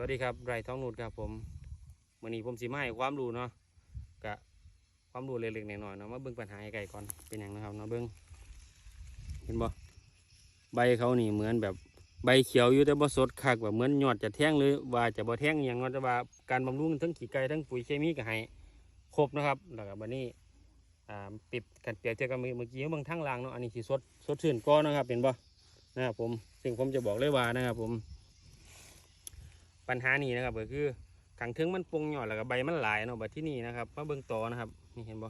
วัสดีครับไรท้องนูดครับผมวันนี้ผมสีไม้ความรู้เนาะกะความรู้เล็กๆหน้อยๆเนาะมาเบิ่งปัญหาไก่ก่อนเป็นอย่างนะครับเนาะเบิ่งเห็นบ่ใบเขานี่เหมือนแบบใบเขียวอยู่แต่บ่สดคักแบบเหมือนยอดจะแท่งหรือว่าจะบ่แท่งอย่างเนาะแต่ว่าการบำรุงทั้งขี้ไก่ทั้งปุ๋ยเคมีก็ให้ครบนะครับแล้วก็บัดนี้อ่าปิดกันเปรียบเทียบกับเมื่อกี้เบิ่งทางลางเนาะอันนี้สิสดสดชื่นก้อนนะครับเห็นบ่นะครับผมซึ่งผมจะบอกเลยว่านะครับผม ปัญหานี้นะครับก็คือขังเทิงมันปงหยอดแล้วก็ใบมันหลายเนาะแบัดที่นี่นะครับมาเบิ่งต่อนะครับ นี่เห็นบ่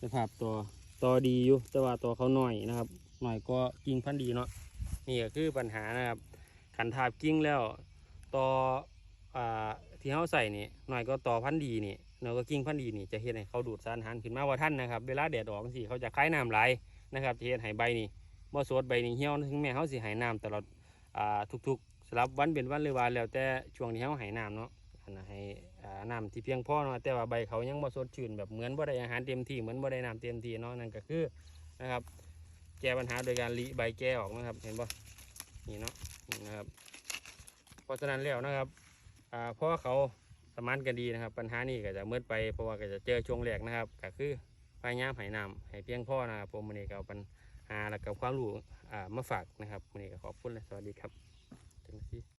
สภาพตัวต่อดีอยู่แต่ว่าตัวเขาหน่อยนะครับ หน่อยก็กิ่งพันดีเนาะนี่ก็คือปัญหานะครับขันทาบกิ่งแล้วต่ออ่าที่เขาใส่นี่หน่อยก็ต่อพันดีนี่เนาก็กิ่งพันดีนี่จะเห็นให้เขาดูดสารอาหารขึ้นมาว่าท่านนะครับเวลาแดดออกสิเขาจะคล้ายน้ำไหลนะครับจะเห็นให้ใบนี่บ่สดใบนี่เหี่ยวถึงแม้เขาสิให้น้ำตลอดอ่าทุกๆ สลับวันเป็นวันหรือว่าแล้วแต่ช่วงที่เขาให้น้ำเนาะอันนะให้อ่าน้ำที่เพียงพอเนาะแต่ว่าใบเขายังบ่สดชื่นแบบเหมือนบ่ได้อาหารเต็มที่เหมือนบ่ได้น้ำเต็มที่เนาะนั่นก็คือนะครับ แก้ปัญหาโดยการรีใบแก้ออกนะครับ เห็นบ่นี่เนาะนี่นะครับ เพราะฉะนั้นแล้วนะครับอ่าเพราะว่าเขาสมานกันดีนะครับ ปัญหานี้ก็จะเมื่อไปเพราะว่าก็จะเจอช่วงแรกนะครับก็คือพยายามให้น้ำให้เพียงพอนะครับผมวันนี้ก็เอาปัญหาและกับความรู้อ่ามาฝากนะครับวันนี้ก็ขอบคุณและสวัสดีครับ ถึงที่